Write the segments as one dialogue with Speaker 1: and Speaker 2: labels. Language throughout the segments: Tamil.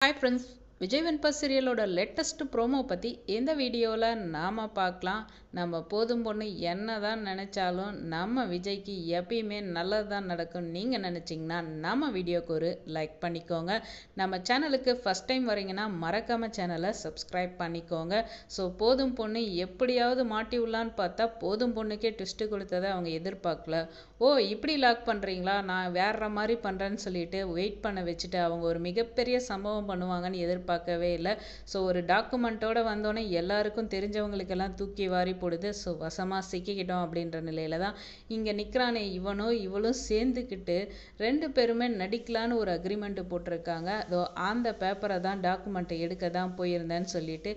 Speaker 1: Hi friends, விஜய் வெண்பா சீரியலோட லேட்டஸ்ட் ப்ரோமோ பற்றி இந்த வீடியோவில் நாம் பார்க்கலாம். நம்ம போதும் பொண்ணு என்ன தான் நினச்சாலும் நம்ம விஜய்க்கு எப்பயுமே நல்லது தான் நடக்கும். நீங்கள் நினச்சிங்கன்னா நம்ம வீடியோக்கு ஒரு லைக் பண்ணிக்கோங்க. நம்ம சேனலுக்கு ஃபஸ்ட் டைம் வரீங்கன்னா மறக்காமல் சேனலை சப்ஸ்கிரைப் பண்ணிக்கோங்க. ஸோ போதும் பொண்ணு எப்படியாவது மாட்டி விடலான்னு பார்த்தா போதும் பொண்ணுக்கே ட்விஸ்ட்டு கொடுத்ததை அவங்க எதிர்பார்க்கல. ஓ இப்படி லாக் பண்ணுறீங்களா நான் வேற மாதிரி பண்ணுறேன்னு சொல்லிட்டு வெயிட் பண்ண வச்சுட்டு அவங்க ஒரு மிகப்பெரிய சம்பவம் பண்ணுவாங்கன்னு எதிர்பார்க்கவே இல்லை. ஸோ ஒரு டாக்குமெண்ட்டோட வந்தோடனே எல்லாருக்கும் தெரிஞ்சவங்களுக்கெல்லாம் தூக்கி வாரி போடுது. ஸோ வசமாக சிக்கிக்கிட்டோம் அப்படின்ற நிலையில தான் இங்கே நிற்கிறானே இவனும் இவளும் சேர்ந்துக்கிட்டு ரெண்டு பேருமே நடிக்கலான்னு ஒரு அக்ரிமெண்ட் போட்டிருக்காங்க. அதோ அந்த பேப்பரை தான் டாக்குமெண்ட்டை எடுக்க தான் போயிருந்தேன்னு சொல்லிட்டு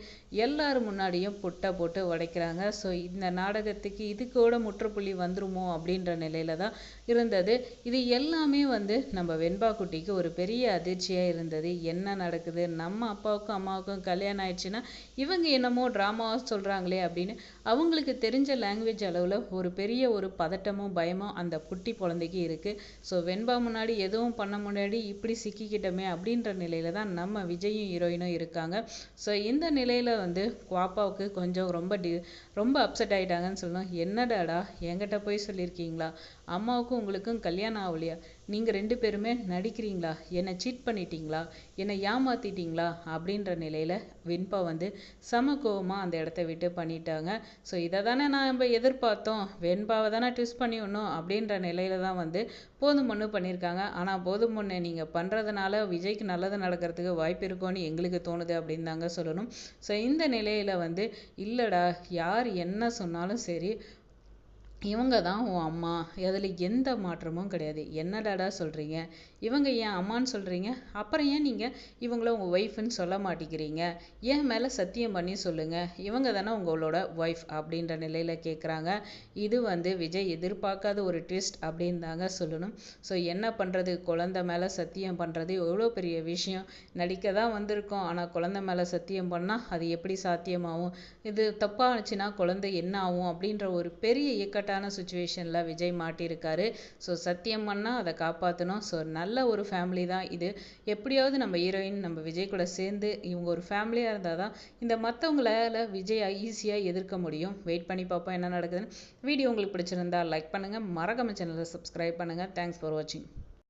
Speaker 1: எல்லார் முன்னாடியும் புட்டை போட்டு உடைக்கிறாங்க. ஸோ இந்த நாடகத்துக்கு இதுக்கோட முற்றுப்புள்ளி வந்துருமோ அப்படின்ற நிலையில தான் இருந்தது. இது எல்லாமே வந்து நம்ம வெண்பா குட்டிக்கு ஒரு பெரிய அதிர்ச்சியாக இருந்தது. என்ன நடக்குது? நம்ம அப்பாவுக்கும் அம்மாவுக்கும் கல்யாணம் ஆயிடுச்சுன்னா இவங்க என்னமோ ட்ராமாவாக சொல்கிறாங்களே அப்படின்னு அவங்களுக்கு தெரிஞ்ச லாங்குவேஜ் அளவில் ஒரு பெரிய ஒரு பதட்டமும் பயமும் அந்த குட்டி குழந்தைக்கு இருக்குது ஸோ வெண்பா முன்னாடி எதுவும் பண்ண முன்னாடி இப்படி சிக்கிக்கிட்டோமே அப்படின்ற நிலையில் தான் நம்ம விஜயும் ஹீரோயினும் இருக்காங்க. ஸோ இந்த நிலையில் வந்து குவாப்பாவுக்கு கொஞ்சம் ரொம்ப டி ரொம்ப அப்செட் ஆகிட்டாங்கன்னு சொல்லணும். என்னடாடா? என்கிட்ட போய் சொல்லியிருக்கீங்களா? அம்மாவுக்கும் உங்களுக்கும் கல்யாணம் ஆகலையா? நீங்கள் ரெண்டு பேருமே நடிக்கிறீங்களா? என்னை சீட் பண்ணிட்டீங்களா? என்னை ஏமாத்திட்டீங்களா? அப்படின்ற நிலையில் வெண்பா வந்து சம கோவமாக அந்த இடத்த விட்டு பண்ணிட்டாங்க. ஸோ இதை தானே நம்ம எதிர்பார்த்தோம். வெண்பாவை தானே ட்விஸ்ட் பண்ணிவிடணும் அப்படின்ற நிலையில தான் வந்து போதும் பொண்ணு பண்ணியிருக்காங்க. ஆனால் போதும் பொண்ணு நீங்கள் பண்ணுறதுனால விஜய்க்கு நல்லது நடக்கிறதுக்கு வாய்ப்பு இருக்கும்னு எங்களுக்கு தோணுது அப்படின்னு தாங்க சொல்லணும். ஸோ இந்த நிலையில் வந்து இல்லைடா யார் என்ன சொன்னாலும் சரி இவங்க தான் உன் அம்மா. அதில் எந்த மாற்றமும் கிடையாது. என்னடாடா சொல்கிறீங்க இவங்க ஏன் அம்மான்னு சொல்கிறீங்க அப்புறம் ஏன் நீங்கள் இவங்கள உங்கள் ஒய்ஃப்னு சொல்ல மாட்டேங்கிறீங்க? ஏன் மேலே சத்தியம் பண்ணி சொல்லுங்கள் இவங்க தானே உங்களோட ஒய்ஃப் அப்படின்ற நிலையில் கேட்குறாங்க இது வந்து விஜய் எதிர்பார்க்காத ஒரு ட்விஸ்ட் அப்படின்னு தாங்க சொல்லணும். ஸோ என்ன பண்ணுறது குழந்த மேலே சத்தியம் பண்ணுறது எவ்வளோ பெரிய விஷயம். நடிக்க தான் வந்திருக்கோம். ஆனால் குழந்த மேலே சத்தியம் பண்ணால் அது எப்படி சாத்தியமாகும்? இது தப்பாக ஆச்சுன்னா குழந்தை என்ன ஆகும் அப்படின்ற ஒரு பெரிய இயக்கட்ட இக்கட்டான சுச்சுவேஷனில் விஜய் மாட்டியிருக்காரு. ஸோ சத்தியம் பண்ணால் அதை காப்பாற்றணும் ஸோ நல்ல ஒரு ஃபேமிலி தான் இது. எப்படியாவது நம்ம ஹீரோயின் நம்ம விஜய் கூட சேர்ந்து இவங்க ஒரு ஃபேமிலியாக இருந்தால் தான் இந்த மற்றவங்களால விஜய் ஈஸியாக எதிர்க்க முடியும். வெயிட் பண்ணி பார்ப்போம் என்ன நடக்குதுன்னு. வீடியோ உங்களுக்கு பிடிச்சிருந்தா லைக் பண்ணுங்கள் மறக்காம சேனலை சப்ஸ்கிரைப் பண்ணுங்கள் தேங்க்ஸ் ஃபார் வாட்சிங்